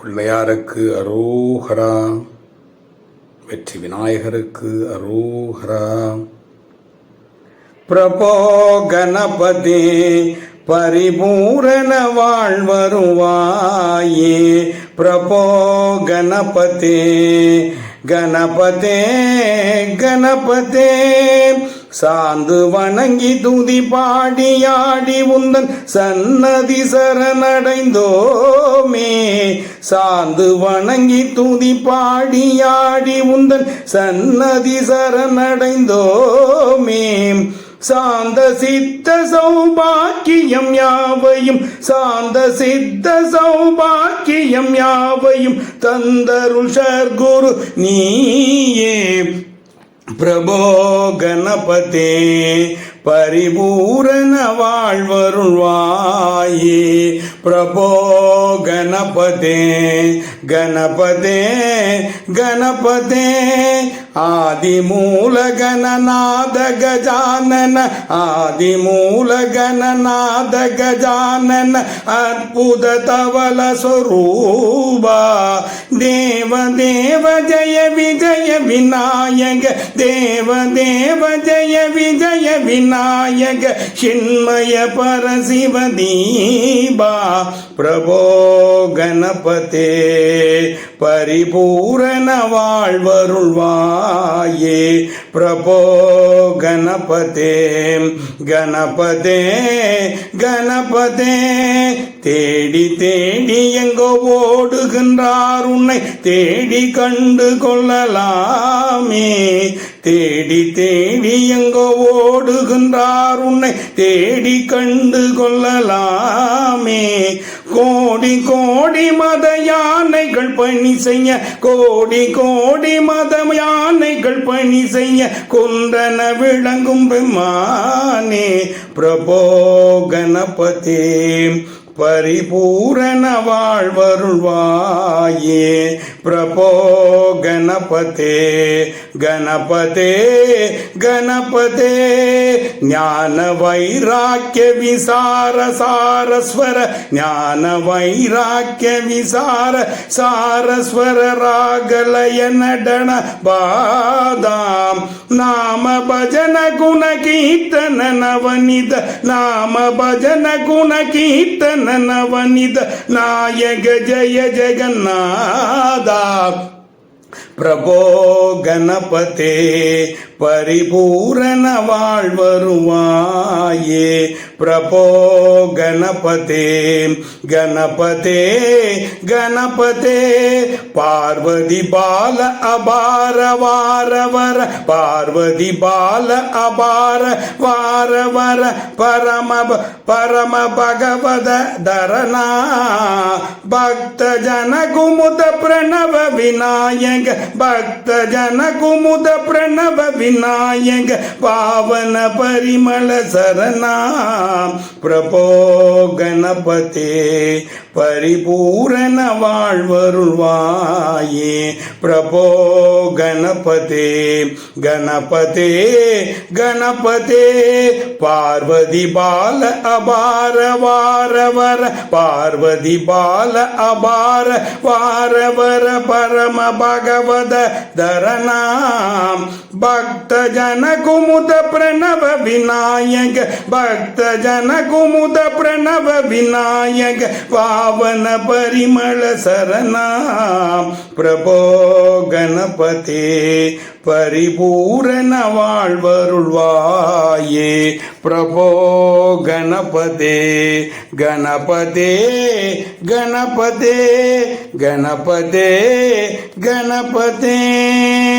பிள்ளையாருக்கு அரோஹரா வெற்றி விநாயகருக்கு அரோஹரா. பிரபோ கணபதி பரிபூரண வாழ்வருவாயே பிரபோ கணபதி கணபதே கணபதே. சாந்து வணங்கி துதி பாடியாடி உந்தன் சன்னதி சரணடைந்தோமே. சாந்து வணங்கி துதி பாடியாடி உந்தன் சன்னதி சரணடைந்தோமே. சாந்த சித்த சௌபாக்கியம் யாவையும் சாந்த சித்த சௌபாக்கியம் யாவையும் தந்தருள் குரு நீயே. பிரபோ கணபதே பரிபூரண வாழ்வருள்வாயே. பிரபோ கணபதே கணபதே கணபதே. ஆதிமூல கணநாத கஜானன ஆதிமூல கணநாத கஜானன அற்புத தவல சொரூபா. தேவ தேவ ஜய விஜய விநாயக. தேவ தேவ ஜய விஜய விநாயக. சின்மய பரசிவ தீபா. பிரபோ கணபதே பரிபூரண வாழ்வருள்வாயே. பிரபோ கணபதே கணபதே கணபதே தேடி தேடி எங்கோ ஓடுகின்றார் உன்னை தேடி கண்டு கொள்ளலாமே. தேடி தேடி எங்கோ ஓடுகின்றார். உன்னை தேடி கண்டு கொள்ளலாமே. கோடி கோடி மத யானைகள் பணி செய்ய கோடி கோடி மத யானைகள் பணி செய்ய குந்தன விளங்கும் பெம்மானே. பிரபோ கணபதே. பரிபூரண வாழ்வருள்வாயே. பிரபோ கணபதே கணபதே கணபதே. ஞான வைராக்கிய விசார சாரஸ்வர ஞான வைராக்கிய விசார சாரஸ்வர ராகலய நடன பாதாம். நாம பஜன குண கீர்த்தன நவனித நாம பஜன குண கீர்த்தன நவனித நாயக ஜய ஜெகநாதா. பிரபோ கணபதே பரிபூரண வாழ்வருவாயே. பிரபோ கணபதே கணபதே கணபதே. பார்வதி பால அபார வாரவர பார்வதி பால அபார வாரவர பரம பரம பகவத தரணா பக்த ஜன குமுத பிரணவ விநாயக பக்த ஜன குமுத பிரணவ விநாயக பாவன பரிமள சரணா பிரபோ கணபதே பரிபூரண வாழ்வருள்வாயே. பிரபோ கணபதே கணபதே கணபதே பார்வதி பால அபார வாரவர பார்வதி பால அபார வாரவர பரம பகவத தரணாம். பக்த ஜன குமுத பிரணவ விநாயக பக்த ஜன குமுத பிரணவ விநாயக பாவன பரிமள சரணாம். பிரபோ கணபதே பரிபூரண வாழ்வருள்வாயே. பிரபோ கணபதே கணபதே கணபதே கணபதே கணபதே. தேவதே